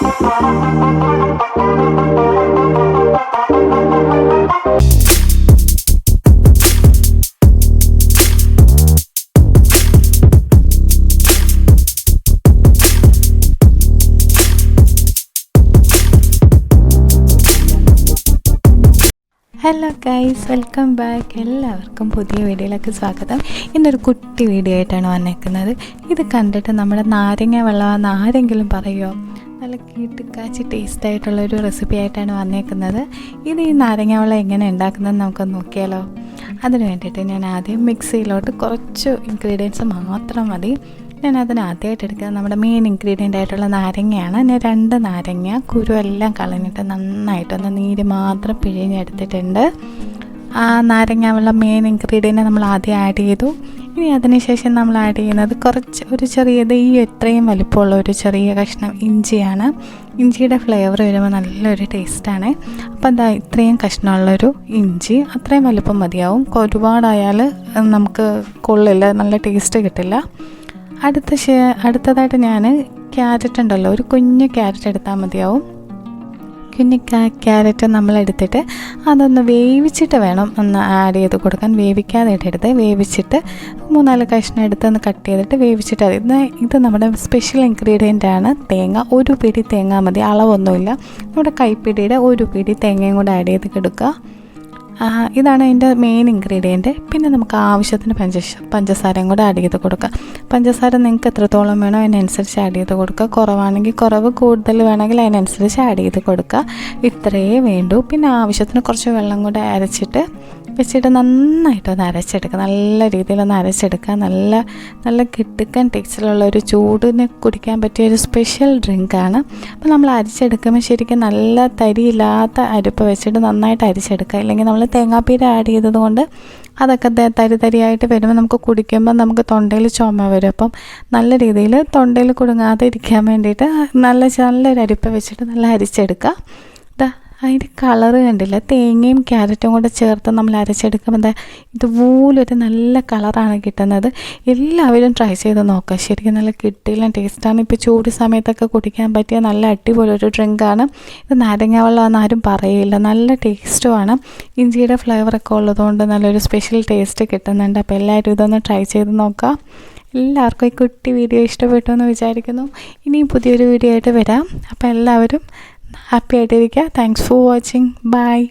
Thank you. Hello guys welcome back എല്ലാവർക്കും പുതിയ വീഡിയോയിലേക്ക് സ്വാഗതം. ഇന്നൊരു കുട്ടി വീഡിയോ ആയിട്ടാണ് വന്നേക്കുന്നത്. ഇത് കണ്ടിട്ട് നമ്മുടെ നാരങ്ങ വെള്ളമാണെന്ന് ആരെങ്കിലും പറയുമോ നല്ല കീട്ടിക്കാച്ചി ടേസ്റ്റ് ആയിട്ടുള്ള ഒരു റെസിപ്പി ആയിട്ടാണ് വന്നേക്കുന്നത്. ഇത് ഈ നാരങ്ങ വെള്ളം എങ്ങനെ ഉണ്ടാക്കുന്നത് നമുക്ക് നോക്കിയാലോ. അതിന് വേണ്ടിയിട്ട് ഞാൻ ആദ്യം മിക്സിയിലോട്ട് കുറച്ച് ഇൻഗ്രീഡിയൻസ് മാത്രം മതി. ഞാൻ അതിന് ആദ്യമായിട്ട് എടുക്കുന്നത് നമ്മുടെ മെയിൻ ഇൻഗ്രീഡിയന്റ് ആയിട്ടുള്ള നാരങ്ങയാണ്. ഞാൻ രണ്ട് നാരങ്ങ കുരു എല്ലാം കളഞ്ഞിട്ട് നന്നായിട്ടൊന്ന് നീര് മാത്രം പിഴിഞ്ഞെടുത്തിട്ടുണ്ട്. ആ നാരങ്ങ വെള്ളം മെയിൻ ഇൻഗ്രീഡിയന്റ് നമ്മൾ ആദ്യം ആഡ് ചെയ്തു. ഇനി അതിനുശേഷം നമ്മൾ ആഡ് ചെയ്യുന്നത് കുറച്ച് ഒരു ചെറിയത് ഈ എത്രയും വലിപ്പമുള്ള ഒരു ചെറിയ കഷ്ണം ഇഞ്ചിയാണ്. ഇഞ്ചിയുടെ ഫ്ലേവർ വരുമ്പോൾ നല്ലൊരു ടേസ്റ്റാണ് അപ്പോൾ എന്താ ഇത്രയും കഷ്ണമുള്ളൊരു ഇഞ്ചി. അത്രയും വലിപ്പം മതിയാവും. ഒരുപാടായാൽ നമുക്ക് കൊള്ളില്ല നല്ല ടേസ്റ്റ് കിട്ടില്ല. അടുത്ത അടുത്തതായിട്ട് ഞാൻ ക്യാരറ്റ് ഉണ്ടല്ലോ ഒരു കുഞ്ഞ് ക്യാരറ്റ് എടുത്താൽ മതിയാവും. കുഞ്ഞ് ക്യാരറ്റ് നമ്മൾ എടുത്തിട്ട് അതൊന്ന് വേവിച്ചിട്ട് വേണം ഒന്ന് ആഡ് ചെയ്ത് കൊടുക്കാൻ. വേവിക്കാതെ ഇടരുത് വേവിച്ചിട്ട് മൂന്നാൽ കഷ്ണം എടുത്ത് ഒന്ന് കട്ട് ചെയ്തിട്ട് വേവിച്ചിട്ട് ഇത് ഇത് നമ്മുടെ സ്പെഷ്യൽ ഇൻഗ്രീഡിയന്റ് ആണ്. തേങ്ങ ഒരു പിടി തേങ്ങ മതി. അളവൊന്നുമില്ല. നമ്മുടെ കൈപ്പിടിയുടെ ഒരു പിടി തേങ്ങയും കൂടെ ആഡ് ചെയ്ത് കൊടുക്കുക ഇതാണ് അതിന്റെ മെയിൻ ഇൻഗ്രീഡിയന്റ് പിന്നെ നമുക്ക് ആവശ്യത്തിന് പഞ്ച പഞ്ചസാരയും കൂടെ ആഡ് ചെയ്ത് കൊടുക്കുക പഞ്ചസാര നിങ്ങൾക്ക് എത്രത്തോളം വേണോ അതിനനുസരിച്ച് ആഡ് ചെയ്ത് കൊടുക്കുക കുറവാണെങ്കിൽ കുറവ് കൂടുതൽ വേണമെങ്കിൽ അതിനനുസരിച്ച് ആഡ് ചെയ്ത് കൊടുക്കുക ഇത്രയേ വേണ്ടൂ. പിന്നെ ആവശ്യത്തിന് കുറച്ച് വെള്ളം കൂടെ അരച്ചിട്ട് വെച്ചിട്ട് നന്നായിട്ടൊന്ന് അരച്ചെടുക്കുക. നല്ല രീതിയിലൊന്ന് അരച്ചെടുക്കുക. നല്ല നല്ല കിട്ടുക്കൻ ടേസ്റ്റിലുള്ള ഒരു ചൂടിന് കുടിക്കാൻ പറ്റിയ ഒരു സ്പെഷ്യൽ ഡ്രിങ്കാണ് അപ്പോൾ നമ്മൾ അരിച്ചെടുക്കുമ്പോൾ ശരിക്കും നല്ല തരിയില്ലാത്ത അരിപ്പ് വെച്ചിട്ട് നന്നായിട്ട് അരിച്ചെടുക്കുക. ഇല്ലെങ്കിൽ നമ്മൾ തേങ്ങാപ്പീര ആഡ് ചെയ്തതുകൊണ്ട് അതൊക്കെ തരി തരിയായിട്ട് വരുമ്പോൾ നമുക്ക് കുടിക്കുമ്പോൾ നമുക്ക് തൊണ്ടയിൽ ചുമ വരും. അപ്പം നല്ല രീതിയിൽ തൊണ്ടയിൽ കുടുങ്ങാതെ ഇരിക്കാൻ വേണ്ടിയിട്ട് നല്ല നല്ലൊരു അരിപ്പ വെച്ചിട്ട് നല്ല അരിച്ചെടുക്കുക. അതിന്റെ കളർ കണ്ടില്ല? തേങ്ങയും ക്യാരറ്റും കൂടെ ചേർത്ത് നമ്മൾ അരച്ചെടുക്കുമ്പോൾ ഇതുപോലൊരു നല്ല കളറാണ് കിട്ടുന്നത്. എല്ലാവരും ട്രൈ ചെയ്ത് നോക്കുക ശരിക്കും നല്ല കിട്ടിയില്ല ടേസ്റ്റാണ് ഇപ്പോൾ ചൂട് സമയത്തൊക്കെ കുടിക്കാൻ പറ്റിയ നല്ല അടിപൊളി ഒരു ഡ്രിങ്കാണ് ഇത് നാരങ്ങ വെള്ളമാണെന്ന് ആരും പറയില്ല. നല്ല ടേസ്റ്റുമാണ് ഇഞ്ചിയുടെ ഫ്ലേവറൊക്കെ ഉള്ളതുകൊണ്ട് നല്ലൊരു സ്പെഷ്യൽ ടേസ്റ്റ് കിട്ടുന്നുണ്ട്. അപ്പോൾ എല്ലാവരും ഇതൊന്ന് ട്രൈ ചെയ്ത് നോക്കുക എല്ലാവർക്കും ഈ കുട്ടി വീഡിയോ ഇഷ്ടപ്പെട്ടു എന്ന് വിചാരിക്കുന്നു. ഇനിയും പുതിയൊരു വീഡിയോ ആയിട്ട് വരാം. അപ്പോൾ എല്ലാവരും ഹാപ്പി ആയിട്ടിരിക്കുക. Thanks for watching bye